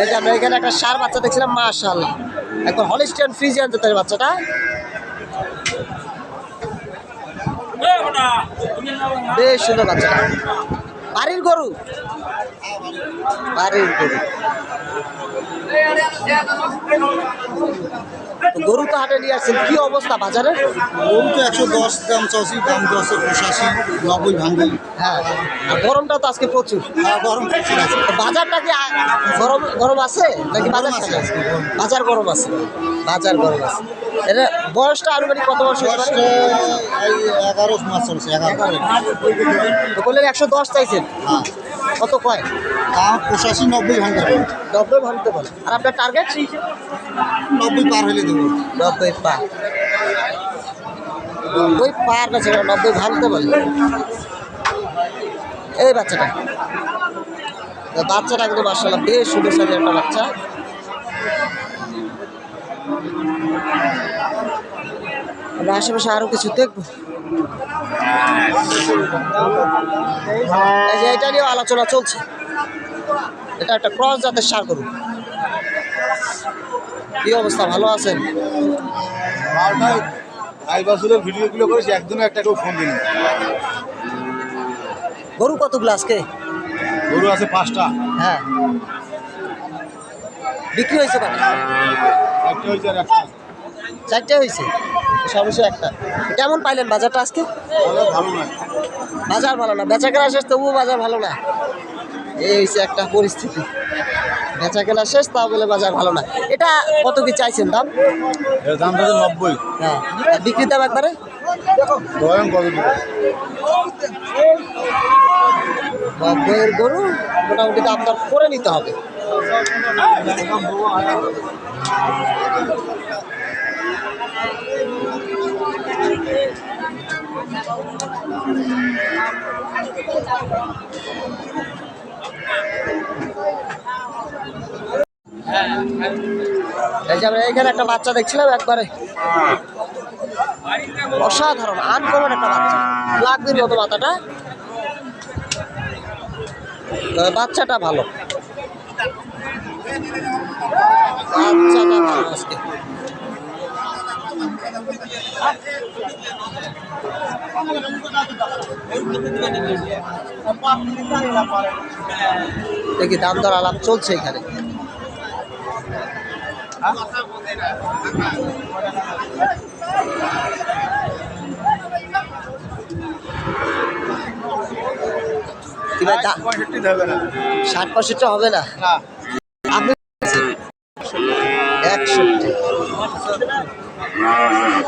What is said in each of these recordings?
এই যে আমরা এখানে একটা সার বাচ্চা দেখছিলাম, মাশাআল্লাহ। এখন হলিস্টিয়ান ফ্রিজিয়ান জাতের বাচ্চাটা। বেশ সুন্দর বাচ্চাটা। বাড়ির গরু? বাড়ির গরু। তো গরু তো হাটে নিয়ে আসছেন কি অবস্থা বাজারে গরু তো একশো দশ দাম চাষি দাম দশে পঁচাশি নব্বই ভাঙ্গি হ্যাঁ আর গরমটা তো আজকে প্রচুর। আর গরম প্রচুর আছে। বাজারটা কি গরম গরম আছে নাকি বাজার আছে। বাজার গরম আছে বাজার গরম আছে। এটা বয়সটা আনুমানিক কত বছর এগারো মাস চলছে এগারো তো বললেন একশো দশ চাইছেন। হ্যাঁ। কত কয়? দাম পঁচাশি নব্বই ভাঙ্গা নব্বই ভাঙতে বলে আর আপনার টার্গেট নব্বই পার হলে দেবো। নব্বই পার। নব্বই পার না সেটা নব্বই ভাঙতে বলে এই বাচ্চাটা। বাচ্চাটা কিন্তু মার্শাল্লাহ বেশ সুন্দর সাজের একটা বাচ্চা। আমরা আশেপাশে আরও কিছু দেখব। এই যে এটা নিয়েও আলোচনা চলছে। এটা একটা ক্রস জাতের সার করুন কি অবস্থা? ভালো আছেন? ভিডিওগুলো করেছি একদিনও একটা কেউ ফোন দিন গরু কতগুলো আজকে? গরু আছে পাঁচটা। হ্যাঁ। বিক্রি হয়েছে কত হয়েছে চারটে হয়েছে? সমস্যা একটা। কেমন পাইলেন বাজারটা আজকে? ভালো বাজার ভালো না। বেচা কেনা শেষ তবুও বাজার ভালো না। এই হয়েছে একটা পরিস্থিতি। বেচা কেনা শেষ তাও বলে বাজার ভালো না। এটা কত কি চাইছেন দাম? দাম হচ্ছে নব্বই। হ্যাঁ। আর বিক্রির দাম একবারে? নব্বইয়ের গরু মোটামুটি দাম দর করে নিতে হবে। এই এখানে একটা বাচ্চা দেখছিলাম একবারে। অসাধারণ, আনকমন একটা বাচ্চা। লাগবির মতো মাথাটা। বাচ্চাটা ভালো। বাচ্চাটা ভালো আজকে। দেখি দাম দর আলাপ চলছে এখানে। ষাট পঁয়ষট্টি হবে না।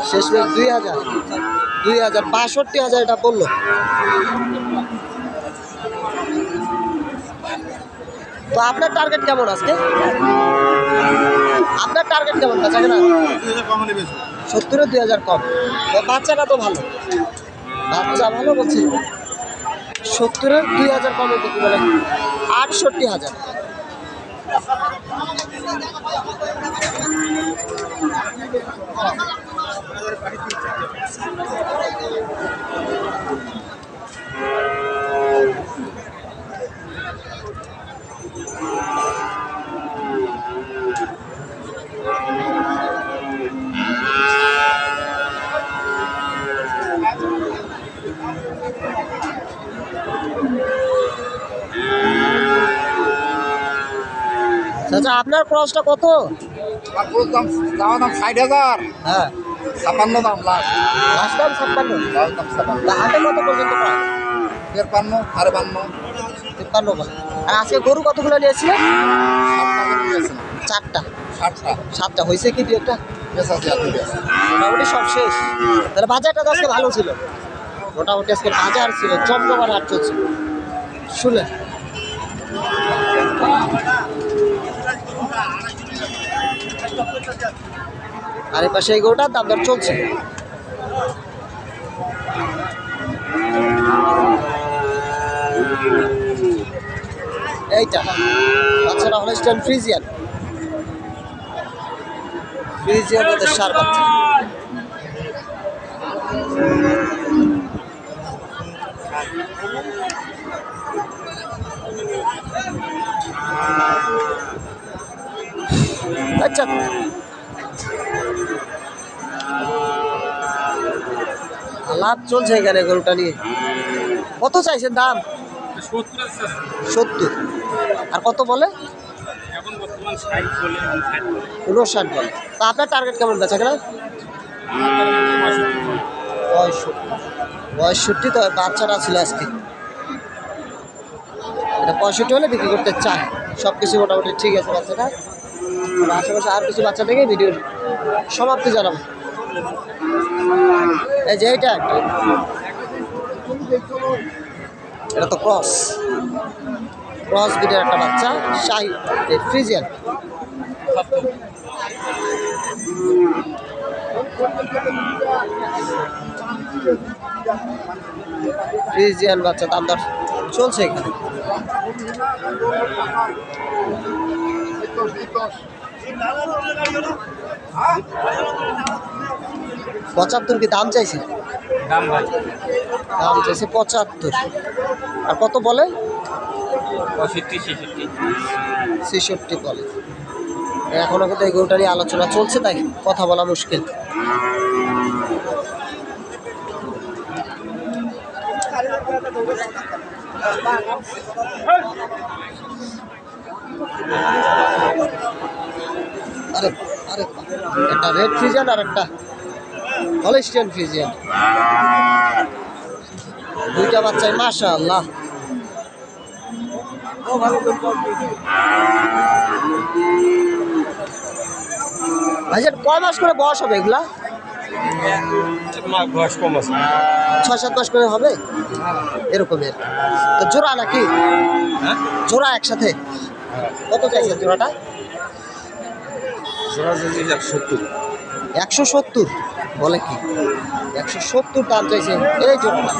শেষ মেশ দুই হাজার। দুই হাজার বাষট্টি হাজার এটা বলল তো আপনার টার্গেট কেমন আজকে? আপনার টার্গেট কেমন কমে বেশি সত্তরের দুই হাজার কম। বাচ্চাটা তো ভালো। বাচ্চা ভালো বলছি। সত্তরের দুই হাজার কমে বিক্রি বলে আটষট্টি হাজার। চাচা আপনার ক্রসটা কত? দাম দাম ষাট হাজার। হ্যাঁ। ছাপান্ন দাম লাস্ট। লাস্ট টাইম ছাপ্পান্ন লাস্ট দাম ছাপান্ন। হাটে কত পর্যন্ত পায়? তেরপান্ন সাড়ে পান্ন তিপ্পান্ন আর আজকে গরু কতগুলো নিয়েছিলেন? চারটা। ষাটটা সাতটা। হয়েছে কি দু একটা? মোটামুটি সব শেষ। তাহলে বাজারটা তো আজকে ভালো ছিল। মোটামুটি আজকে বাজার ছিল জমজমার হাট চলছিল শুনলেন? আর এই পাশে এই গরুটার দাম চলছে। এইটা। বাচ্চারা হলেস্টান ফ্রিজিয়ান। ফ্রিজিয়ান ওদের সার বাচ্চা। আচ্ছা। লাভ চলছে এখানে গরুটা নিয়ে। কত চাইছেন দাম? সত্তর। আর কত বলে? উনষাট বলে। তা আপনার টার্গেট কেমন বেচা কেনা? পঁয়ষট্টি। পঁয়ষট্টি তো বাচ্চারা ছিল আজকে। এটা পঁয়ষট্টি হলে বিক্রি করতে চায়। সব কিছু মোটামুটি ঠিক আছে বাচ্চাটা। আশেপাশে আর কিছু বাচ্চা থেকে ভিডিওর সমাপ্তি জানাব। এই যে এইটা এটা তো ক্রস। ক্রস বিটের একটা বাচ্চা, শাহি ফ্রিজিয়ান। ফ্রিজিয়ান বাচ্চা দাম দর চলছে এখানে। পঁচাত্তর কি দাম চাইছে? দাম ভাই। দাম চাইছে পঁচাত্তর। আর কত বলে? পঁয়ষট্টি ছেষট্টি। ছেষট্টি বলে। এখনও কিন্তু এই গরুটা নিয়ে আলোচনা চলছে তাই কথা বলা মুশকিল। আরে আরে একটা রেড ফ্রিজিয়ান আর একটা হলিস্টিয়ান ফ্রিজিয়ান দুইটা বাচ্চাই মাশা আল্লাহ ভাইজান কয় মাস করে বয়স হবে এগুলা? বয়স কম আছে। ছয় সাত মাস করে হবে? এরকমের। তো জোড়া নাকি? হ্যাঁ? জোড়া একসাথে? কত চাইছেন জোড়াটা? সত্তর। একশো সত্তর বলে কি? একশো সত্তর দাম চাইছে এই জোড়াটা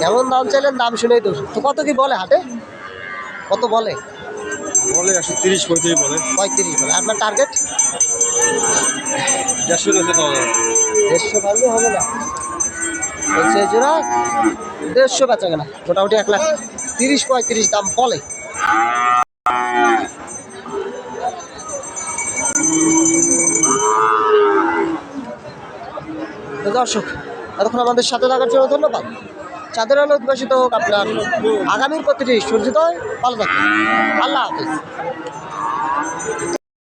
কেমন দাম চাইলেন? দাম শুনেই তো। তো কত কি বলে হাটে? কত বলে? বলে একশো তিরিশ পঁয়ত্রিশ বলে। পঁয়ত্রিশ বলে। আপনার টার্গেট দেড়শো দেড়শো ভাঙলে হবে না। এই জোড়া দেড়শো বেচা কেনা। মোটামুটি এক লাখ তিরিশ পঁয়ত্রিশ দাম বলে। দর্শক, এতক্ষণ আমাদের সাথে থাকার জন্য ধন্যবাদ। চাঁদের আলো উদ্ভাসিত হোক আপনার আগামীর প্রতিটি সূর্যোদয়। ভালো থাকুন আল্লাহ হাফিজ।